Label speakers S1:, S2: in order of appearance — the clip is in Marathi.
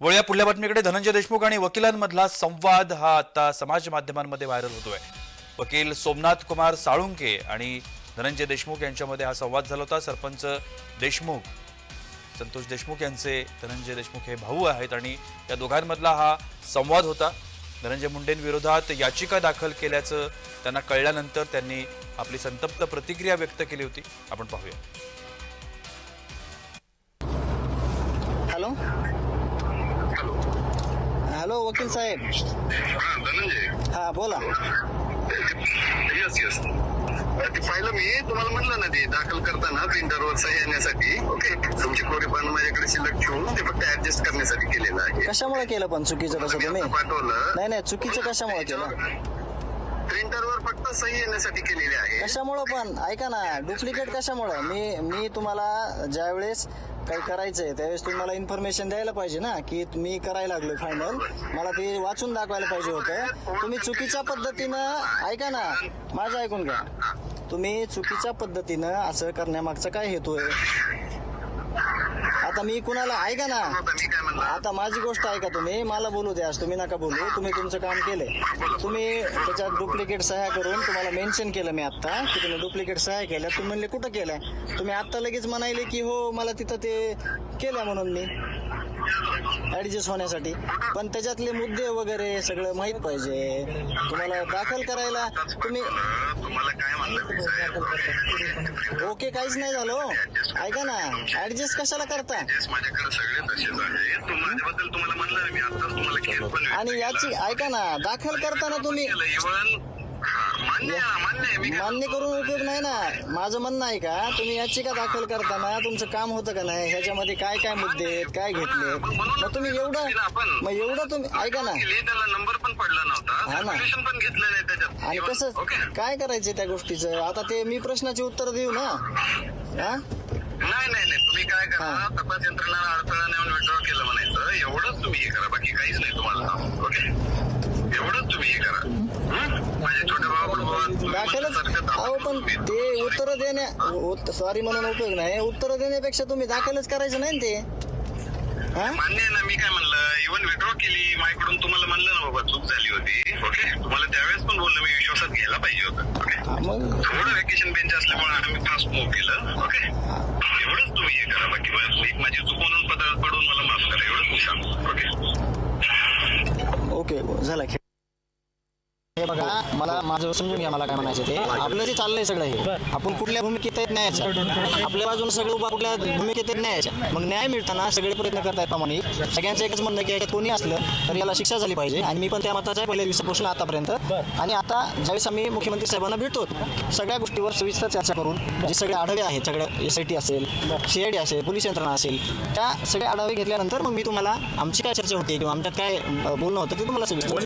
S1: वळूया पुढल्या बातमीकडे. धनंजय देशमुख आणि वकिलांमधला संवाद हा आता समाज माध्यमांमध्ये व्हायरल होतोय. वकील सोमनाथ कुमार साळुंके आणि धनंजय देशमुख यांच्यामध्ये हा संवाद झाला होता. सरपंच देशमुख संतोष देशमुख यांचे धनंजय देशमुख हे भाऊ आहेत आणि या दोघांमधला हा संवाद होता. धनंजय मुंडेंविरोधात याचिका दाखल केल्याचं त्यांना कळल्यानंतर त्यांनी आपली संतप्त प्रतिक्रिया व्यक्त केली होती. आपण पाहूया.
S2: Hello
S3: hello?
S2: वकील साहेब.
S3: हा धनंजय.
S2: हा बोला.
S3: येस येस ते पाहिलं मी तुम्हाला म्हणलं ना ते दाखल करताना प्रिंटरवर सही येण्यासाठी. ओके तुमची कोरी पण माझ्याकडे शिल्लक ठेवून ते फक्त ऍडजस्ट करण्यासाठी केलेलं आहे.
S2: कशामुळे केलं पण चुकीचं कसं तुम्ही
S3: पाठवलं.
S2: नाही नाही चुकीचं कशामुळे केलं?
S3: प्रिंटरवर फक्त सही येण्यासाठी केलेली आहे
S2: कशामुळं पण? ऐका ना डुप्लिकेट कशामुळं? मी मी तुम्हाला ज्यावेळेस काही करायचंय त्यावेळेस तुम्ही मला इन्फॉर्मेशन द्यायला पाहिजे ना की मी करायला लागलो फायनल मला ते वाचून दाखवायला पाहिजे होतं. तुम्ही चुकीच्या पद्धतीनं ऐका ना माझं ऐकून घ्या. तुम्ही चुकीच्या पद्धतीनं असं करण्यामागचा काय हेतू आहे? आता मी कुणाला ऐका ना.
S3: आता मी काय
S2: आता माझी गोष्ट ऐका तुम्ही. मला बोलू द्या तुम्ही नका बोलू. तुम्ही तुमचं काम केलंय. तुम्ही त्याच्यात डुप्लिकेट सह्या करून तुम्हाला मेन्शन केलं मी आता की तुम्ही डुप्लिकेट सह्या केल्या. तुम्ही म्हणले कुठं केल्या? तुम्ही आता लगेच म्हणायले की हो मला तिथं ते केल्या म्हणून मी. ऍडजस्ट होण्यासाठी. पण त्याच्यातले मुद्दे वगैरे सगळं माहीत पाहिजे. तुम्हाला दाखल करायला तुम्ही
S3: तुम्हाला काय म्हणलं मी साहेब
S2: ओके काहीच नाही झालं हो. ऐका ना ऍडजस्ट कशाला करता?
S3: Adjust माझ्याकडे सगळे तसेच आहे. तू माझ्याबद्दल तुम्हाला म्हणलं ना मी आताच तुम्हाला केस पण
S2: आणि याची ऐका ना दाखल करताना तुम्ही
S3: इव्हन मान्य आहे, मान्य आहे मी काय
S2: मान्य? करून उपयोग नाही ना. माझं म्हणणं आहे का तुम्ही याचिका दाखल करताना तुमचं काम होतं का नाही ह्याच्यामध्ये काय काय मुद्दे आहेत काय घेतले मग तुम्ही एवढं मग एवढं तुम्ही ऐका ना.
S3: केली, त्याला नंबर पण पडला
S2: हा
S3: नव्हता
S2: ना.
S3: पण घेतलं नाही त्याच्यात
S2: आणि कसं
S3: ओके
S2: काय करायचं त्या गोष्टीचं? आता ते मी प्रश्नाची उत्तर देऊ ना. हा?
S3: नाही नाही नाही. तुम्ही काय करा
S2: हा.
S3: तपास यंत्रणा अडथळा नेऊन विड्रॉ केलं म्हणायचं. एवढंच तुम्ही हे करा. बाकी काहीच नाही तुम्हाला. ओके एवढंच तुम्ही हे करा. हं?
S2: दाखलच अहो पण ते उत्तर देण्या सॉरी म्हणून उपयोग नाही. उत्तर देण्यापेक्षा तुम्ही दाखलच करायचं नाही ना ते. हा?
S3: मान्य आहे ना मी काय म्हणलं इव्हन विड्रॉ केली माझ्याकडून तुम्हाला म्हणलं ना बाबा चूक झाली होती ओके तुम्हाला त्यावेळेस पण बोललो मी विश्वासात घ्यायला पाहिजे होतं ओके
S2: मग?
S3: थोडं व्हॅकेशन बेंच असल्यामुळे आम्ही फास्ट मूव्ह हे
S2: बघा मला माझं समजून घ्या मला काय म्हणायचं ते. आपलं जे चाललंय सगळं हे आपण कुठल्या भूमिकेत आहेत न्यायाच्या? आपल्या बाजून सगळं उभा कुठल्या भूमिकेत आहेत न्यायाच्या? मग न्याय मिळताना सगळे प्रयत्न करतायत प्रमाणे. सगळ्यांचं एकच म्हणणं की याच्यात कोणी असलं तर याला शिक्षा झाली पाहिजे. आणि मी पण त्या मताचा आहे पहिल्या दिवसापासून आतापर्यंत. आणि आता ज्यावेळेस आम्ही मुख्यमंत्री साहेबांना भेटतो सगळ्या गोष्टीवर सविस्तर चर्चा करून जे सगळे आढावे आहेत सगळ्या एस आय टी असेल सी आय डी असेल पोलीस यंत्रणा असेल त्या सगळे आढावे घेतल्यानंतर मग मी तुम्हाला आमची काय चर्चा होती किंवा आमच्यात काय बोलणं होतं ते तुम्हाला सविस्तर